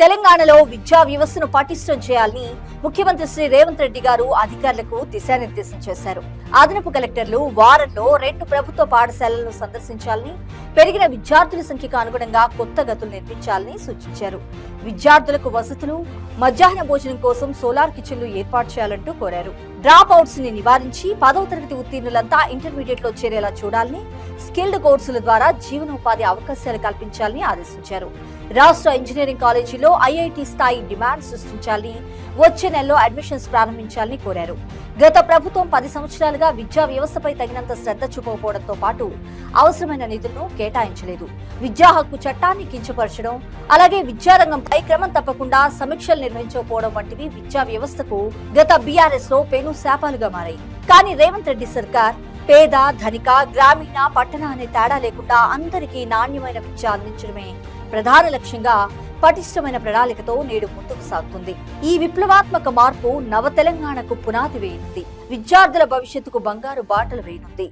తెలంగాణలో విద్యా వ్యవస్థను పటిష్టం చేయాలని ముఖ్యమంత్రి శ్రీ రేవంత్ రెడ్డి గారు అధికారులకు దిశానిర్దేశం చేశారు. అదనపు కలెక్టర్లు వారంలో రెండు ప్రభుత్వ పాఠశాలలను సందర్శించాలని పెరిగిన విద్యార్థుల సంఖ్యకు అనుగుణంగా కొత్త గతులు నిర్మించాలని సూచించారు. విద్యార్థులకు వసతులు మధ్యాహ్న భోజనం కోసం సోలార్ కిచెన్లు ఏర్పాటు చేయాలంటూ కోరారు. డ్రాప్ అవుట్స్ని నివారించి పదవ తరగతి ఉత్తీర్ణులంతా ఇంటర్మీడియట్లో చేరేలా చూడాలని స్కిల్డ్ కోర్సుల ద్వారా జీవనోపాధి అవకాశాలు కల్పించాలని ఆదేశించారు. రాష్ట్ర ఇంజనీరింగ్ కాలేజీలో ఐఐటి స్థాయి డిమాండ్ సృష్టించాలని వచ్చే నెలలో అడ్మిషన్స్ ప్రారంభించాలని కోరారు. గత ప్రభుత్వం పది సంవత్సరాలుగా విద్యా వ్యవస్థపై తగినంత శ్రద్ధ చూపకపోవడంతో పాటు అవసరమైన నిధులను కేటాయించలేదు. విద్యా హక్కు చట్టాన్ని కించపరచడం అలాగే విద్యారంగంపై క్రమం తప్పకుండా సమీక్షలు నిర్వహించకపోవడం వంటివి విద్యా వ్యవస్థకు గత బీఆర్ఎస్లో పెను శాపాలుగా మారాయి. కానీ రేవంత్ రెడ్డి సర్కార్ పేద ధనిక గ్రామీణ పట్టణ అనే తేడా లేకుండా అందరికీ నాణ్యమైన విద్య అందించడమే ప్రధాన లక్ష్యంగా పటిష్టమైన ప్రణాళికతో నేడు ముందుకు సాగుతుంది. ఈ విప్లవాత్మక మార్పు నవ తెలంగాణకు పునాది వేయనుంది. విద్యార్థుల భవిష్యత్తుకు బంగారు బాటలు వేయనుంది.